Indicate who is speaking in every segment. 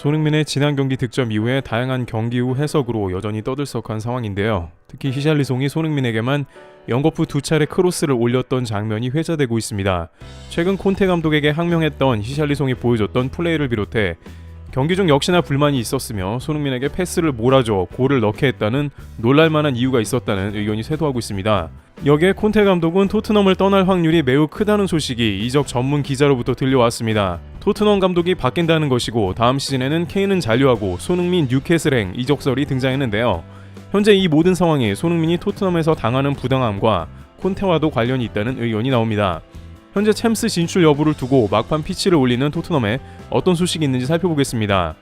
Speaker 1: 손흥민의 지난 경기 득점 이후에 다양한 경기 후 해석으로 여전히 떠들썩한 상황인데요. 특히 히샬리송이 손흥민에게만 연거푸 두 차례 크로스를 올렸던 장면이 회자되고 있습니다. 최근 콘테 감독에게 항명했던 히샬리송이 보여줬던 플레이를 비롯해 경기 중 역시나 불만이 있었으며 손흥민에게 패스를 몰아줘 골을 넣게 했다는 놀랄만한 이유가 있었다는 의견이 쇄도하고 있습니다. 여기에 콘테 감독은 토트넘을 떠날 확률이 매우 크다는 소식이 이적 전문 기자로부터 들려왔습니다. 토트넘 감독이 바뀐다는 것이고 다음 시즌에는 케인은 잔류하고 손흥민 뉴캐슬행 이적설이 등장했는데요. 현재 이 모든 상황이 손흥민이 토트넘에서 당하는 부당함과 콘테와도 관련이 있다는 의견이 나옵니다. 현재 챔스 진출 여부를 두고 막판 피치를 올리는 토트넘에 어떤 소식이 있는지 살펴보겠습니다.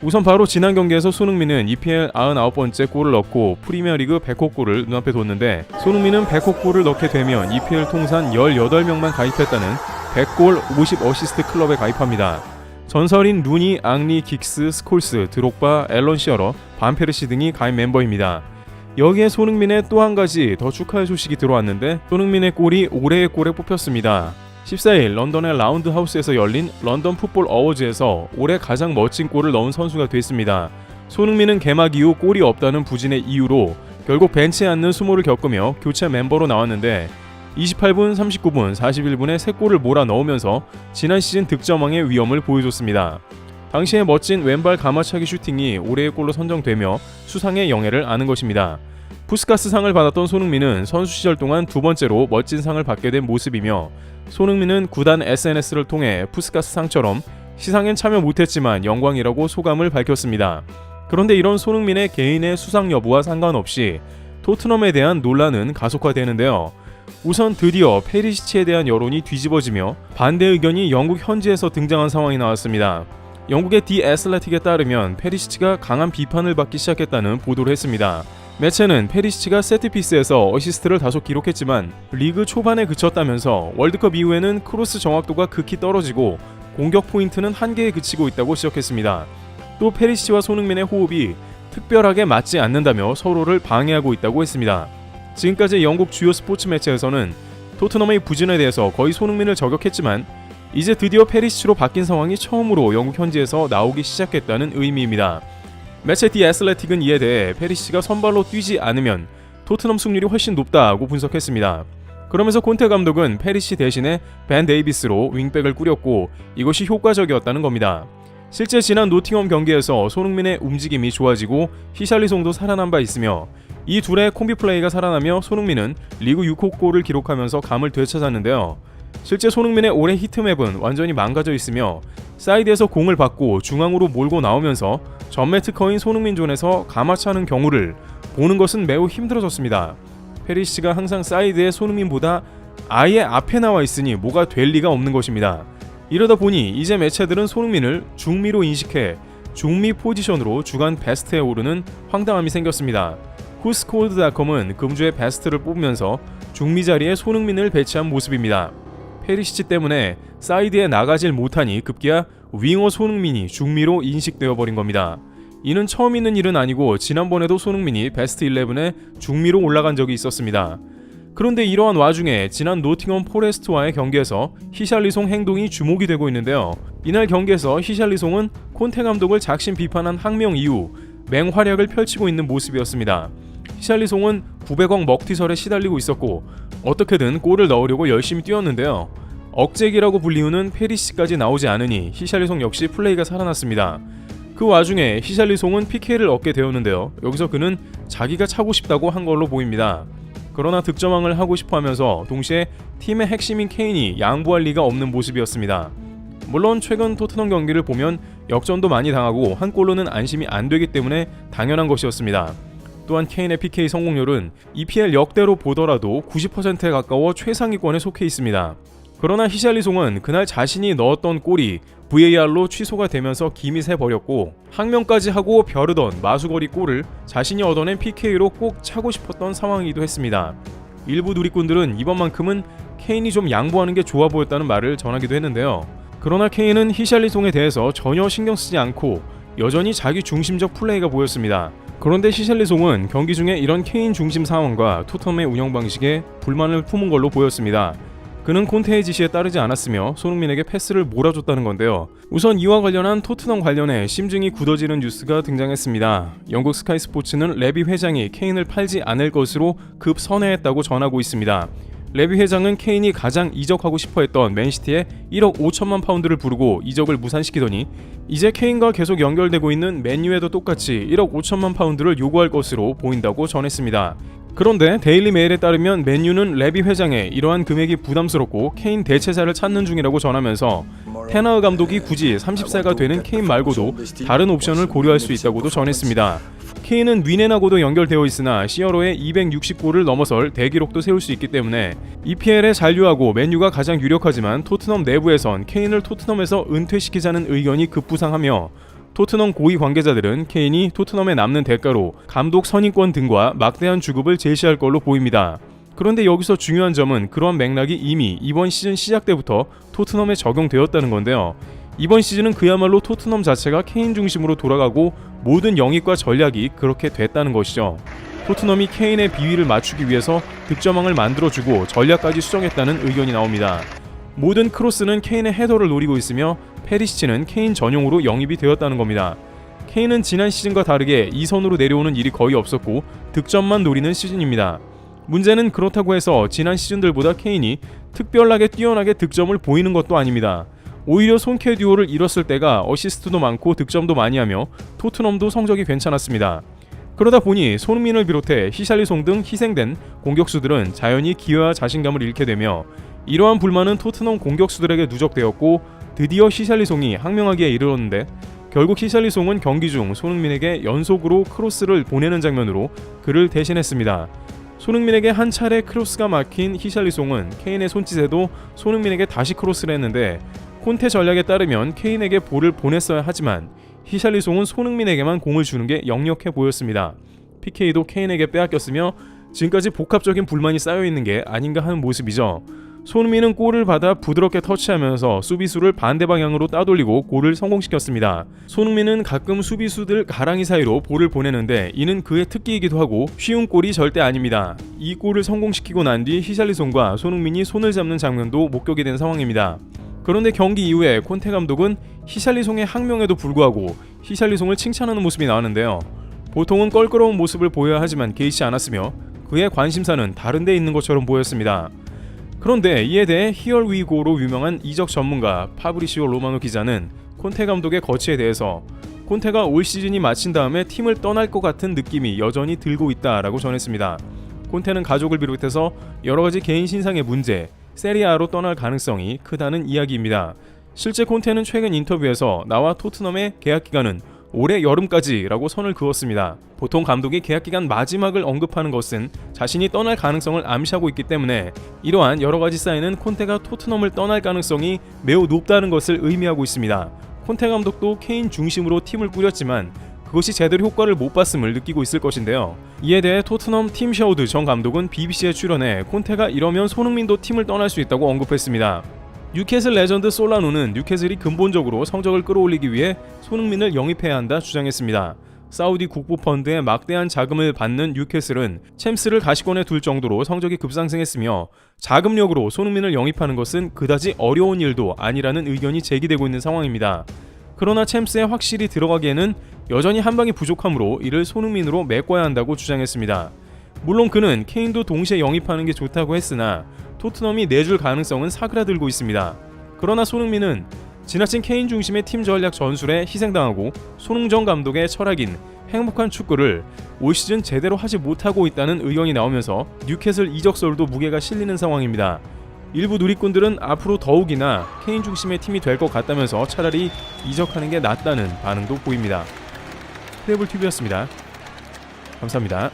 Speaker 1: 우선 바로 지난 경기에서 손흥민은 EPL 99번째 골을 넣고 프리미어리그 100호 골을 눈앞에 뒀는데 손흥민은 100호 골을 넣게 되면 EPL 통산 18명만 가입했다는 100골 50어시스트 클럽에 가입합니다. 전설인 루니, 앙리, 긱스, 스콜스, 드록바, 앨런 시어러, 반페르시 등이 가입 멤버입니다. 여기에 손흥민의 또 한 가지 더 축하의 소식이 들어왔는데 손흥민의 골이 올해의 골에 뽑혔습니다. 14일 런던의 라운드 하우스에서 열린 런던 풋볼 어워즈에서 올해 가장 멋진 골을 넣은 선수가 됐습니다. 손흥민은 개막 이후 골이 없다는 부진의 이유로 결국 벤치에 앉는 수모를 겪으며 교체 멤버로 나왔는데 28분, 39분, 41분에 3골을 몰아 넣으면서 지난 시즌 득점왕의 위험을 보여줬습니다. 당시의 멋진 왼발 가마차기 슈팅이 올해의 골로 선정되며 수상의 영예를 아는 것입니다. 푸스카스 상을 받았던 손흥민은 선수 시절 동안 두 번째로 멋진 상을 받게 된 모습이며 손흥민은 구단 SNS를 통해 푸스카스 상처럼 시상엔 참여 못했지만 영광이라고 소감을 밝혔습니다. 그런데 이런 손흥민의 개인의 수상 여부와 상관없이 토트넘에 대한 논란은 가속화되는데요. 우선 드디어 페리시치에 대한 여론이 뒤집어지며 반대 의견이 영국 현지에서 등장한 상황이 나왔습니다. 영국의 디 애슬레틱에 따르면 페리시치가 강한 비판을 받기 시작했다는 보도를 했습니다. 매체는 페리시치가 세트피스에서 어시스트를 다소 기록했지만 리그 초반에 그쳤다면서 월드컵 이후에는 크로스 정확도가 극히 떨어지고 공격 포인트는 한계에 그치고 있다고 지적했습니다. 또 페리시치와 손흥민의 호흡이 특별하게 맞지 않는다며 서로를 방해하고 있다고 했습니다. 지금까지 영국 주요 스포츠 매체에서는 토트넘의 부진에 대해서 거의 손흥민을 저격했지만 이제 드디어 페리시치로 바뀐 상황이 처음으로 영국 현지에서 나오기 시작했다는 의미입니다. 매체 디 애슬레틱은 이에 대해 페리시치가 선발로 뛰지 않으면 토트넘 승률이 훨씬 높다고 분석했습니다. 그러면서 콘테 감독은 페리시 대신에 벤 데이비스로 윙백을 꾸렸고 이것이 효과적이었다는 겁니다. 실제 지난 노팅엄 경기에서 손흥민의 움직임이 좋아지고 히샬리송도 살아난 바 있으며 이 둘의 콤비 플레이가 살아나며 손흥민은 리그 6호 골을 기록하면서 감을 되찾았는데요. 실제 손흥민의 올해 히트맵은 완전히 망가져 있으며 사이드에서 공을 받고 중앙으로 몰고 나오면서 전매 특허인 손흥민 존에서 가마차는 경우를 보는 것은 매우 힘들어졌습니다. 페리시가 항상 사이드에 손흥민보다 아예 앞에 나와 있으니 뭐가 될 리가 없는 것입니다. 이러다 보니 이제 매체들은 손흥민을 중미로 인식해 중미 포지션으로 주간 베스트에 오르는 황당함이 생겼습니다. 후스코드닷컴은 금주의 베스트를 뽑으면서 중미 자리에 손흥민을 배치한 모습입니다. 페리시치 때문에 사이드에 나가질 못하니 급기야 윙어 손흥민이 중미로 인식되어 버린 겁니다. 이는 처음 있는 일은 아니고 지난번에도 손흥민이 베스트 11에 중미로 올라간 적이 있었습니다. 그런데 이러한 와중에 지난 노팅엄 포레스트와의 경기에서 히샬리송 행동이 주목이 되고 있는데요. 이날 경기에서 히샬리송은 콘테 감독을 작심 비판한 항명 이후 맹활약을 펼치고 있는 모습이었습니다. 히샬리송은 900억 먹튀설에 시달리고 있었고 어떻게든 골을 넣으려고 열심히 뛰었는데요. 억제기라고 불리우는 페리시까지 나오지 않으니 히샬리송 역시 플레이가 살아났습니다. 그 와중에 히샬리송은 PK를 얻게 되었는데요. 여기서 그는 자기가 차고 싶다고 한 걸로 보입니다. 그러나 득점왕을 하고 싶어 하면서 동시에 팀의 핵심인 케인이 양보할 리가 없는 모습이었습니다. 물론 최근 토트넘 경기를 보면 역전도 많이 당하고 한 골로는 안심이 안 되기 때문에 당연한 것이었습니다. 또한 케인의 PK 성공률은 EPL 역대로 보더라도 90%에 가까워 최상위권에 속해 있습니다. 그러나 히샬리송은 그날 자신이 넣었던 골이 VAR로 취소가 되면서 새 버렸고 항명까지 하고 벼르던 마수거리 골을 자신이 얻어낸 PK로 꼭 차고 싶었던 상황이기도 했습니다. 일부 누리꾼들은 이번만큼은 케인이 좀 양보하는 게 좋아 보였다는 말을 전하기도 했는데요. 그러나 케인은 히샬리송에 대해서 전혀 신경 쓰지 않고 여전히 자기 중심적 플레이가 보였습니다. 그런데 히샬리송은 경기 중에 이런 케인 중심 상황과 토트넘의 운영 방식에 불만을 품은 걸로 보였습니다. 그는 콘테의 지시에 따르지 않았으며 손흥민에게 패스를 몰아줬다는 건데요. 우선 이와 관련한 토트넘 관련해 심증이 굳어지는 뉴스가 등장했습니다. 영국 스카이 스포츠는 레비 회장이 케인을 팔지 않을 것으로 급 선회했다고 전하고 있습니다. 레비 회장은 케인이 가장 이적하고 싶어했던 맨시티에 1억 5천만 파운드를 부르고 이적을 무산시키더니 이제 케인과 계속 연결되고 있는 맨유에도 똑같이 1억 5천만 파운드를 요구할 것으로 보인다고 전했습니다. 그런데 데일리 메일에 따르면 맨유는 레비 회장의 이러한 금액이 부담스럽고 케인 대체자를 찾는 중이라고 전하면서 테나흐 감독이 굳이 30세가 되는 케인 말고도 다른 옵션을 고려할 수 있다고도 전했습니다. 케인은 위넨하고도 연결되어 있으나 시어로의 260골을 넘어설 대기록도 세울 수 있기 때문에 EPL에 잔류하고 맨유가 가장 유력하지만 토트넘 내부에선 케인을 토트넘에서 은퇴시키자는 의견이 급부상하며 토트넘 고위 관계자들은 케인이 토트넘에 남는 대가로 감독 선임권 등과 막대한 주급을 제시할 걸로 보입니다. 그런데 여기서 중요한 점은 그러한 맥락이 이미 이번 시즌 시작 때부터 토트넘에 적용되었다는 건데요. 이번 시즌은 그야말로 토트넘 자체가 케인 중심으로 돌아가고 모든 영입과 전략이 그렇게 됐다는 것이죠. 토트넘이 케인의 비위를 맞추기 위해서 득점왕을 만들어주고 전략까지 수정했다는 의견이 나옵니다. 모든 크로스는 케인의 헤더를 노리고 있으며 페리시치는 케인 전용으로 영입이 되었다는 겁니다. 케인은 지난 시즌과 다르게 2선으로 내려오는 일이 거의 없었고 득점만 노리는 시즌입니다. 문제는 그렇다고 해서 지난 시즌들보다 케인이 특별하게 뛰어나게 득점을 보이는 것도 아닙니다. 오히려 손케 듀오를 잃었을 때가 어시스트도 많고 득점도 많이 하며 토트넘도 성적이 괜찮았습니다. 그러다 보니 손흥민을 비롯해 히샬리송 등 희생된 공격수들은 자연히 기회와 자신감을 잃게 되며 이러한 불만은 토트넘 공격수들에게 누적되었고 드디어 히샬리송이 항명하기에 이르렀는데 결국 히샬리송은 경기 중 손흥민에게 연속으로 크로스를 보내는 장면으로 그를 대신했습니다. 손흥민에게 한 차례 크로스가 막힌 히샬리송은 케인의 손짓에도 손흥민에게 다시 크로스를 했는데 콘테 전략에 따르면 케인에게 볼을 보냈어야 하지만 히샬리송은 손흥민에게만 공을 주는 게 역력해 보였습니다. PK도 케인에게 빼앗겼으며 지금까지 복합적인 불만이 쌓여 있는 게 아닌가 하는 모습이죠. 손흥민은 골을 받아 부드럽게 터치하면서 수비수를 반대 방향으로 따돌리고 골을 성공시켰습니다. 손흥민은 가끔 수비수들 가랑이 사이로 볼을 보내는데 이는 그의 특기이기도 하고 쉬운 골이 절대 아닙니다. 이 골을 성공시키고 난 뒤 히샬리송과 손흥민이 손을 잡는 장면도 목격이 된 상황입니다. 그런데 경기 이후에 콘테 감독은 히샬리송의 항명에도 불구하고 히샬리송을 칭찬하는 모습이 나왔는데요. 보통은 껄끄러운 모습을 보여야 하지만 개의치 않았으며 그의 관심사는 다른 데 있는 것처럼 보였습니다. 그런데 이에 대해 히얼 위고로 유명한 이적 전문가 파브리시오 로마노 기자는 콘테 감독의 거취에 대해서 콘테가 올 시즌이 마친 다음에 팀을 떠날 것 같은 느낌이 여전히 들고 있다라고 전했습니다. 콘테는 가족을 비롯해서 여러 가지 개인 신상의 문제, 세리아로 떠날 가능성이 크다는 이야기입니다. 실제 콘테는 최근 인터뷰에서 나와 토트넘의 계약 기간은 올해 여름까지라고 선을 그었습니다. 보통 감독이 계약 기간 마지막을 언급하는 것은 자신이 떠날 가능성을 암시하고 있기 때문에 이러한 여러 가지 사인은 콘테가 토트넘을 떠날 가능성이 매우 높다는 것을 의미하고 있습니다. 콘테 감독도 케인 중심으로 팀을 꾸렸지만 그것이 제대로 효과를 못 봤음을 느끼고 있을 것인데요. 이에 대해 토트넘 팀 샤우드 전 감독은 BBC에 출연해 콘테가 이러면 손흥민도 팀을 떠날 수 있다고 언급했습니다. 뉴캐슬 레전드 솔라노는 뉴캐슬이 근본적으로 성적을 끌어올리기 위해 손흥민을 영입해야 한다 주장했습니다. 사우디 국부 펀드의 막대한 자금을 받는 뉴캐슬은 챔스를 가시권에 둘 정도로 성적이 급상승했으며 자금력으로 손흥민을 영입하는 것은 그다지 어려운 일도 아니라는 의견이 제기되고 있는 상황입니다. 그러나 챔스에 확실히 들어가기에는 여전히 한 방이 부족하므로 이를 손흥민으로 메꿔야 한다고 주장했습니다. 물론 그는 케인도 동시에 영입하는 게 좋다고 했으나 토트넘이 내줄 가능성은 사그라들고 있습니다. 그러나 손흥민은 지나친 케인 중심의 팀 전략 전술에 희생당하고 손흥정 감독의 철학인 행복한 축구를 올 시즌 제대로 하지 못하고 있다는 의견이 나오면서 뉴캐슬 이적설도 무게가 실리는 상황입니다. 일부 누리꾼들은 앞으로 더욱이나 케인 중심의 팀이 될 것 같다면서 차라리 이적하는 게 낫다는 반응도 보입니다. 트래블 TV였습니다. 감사합니다.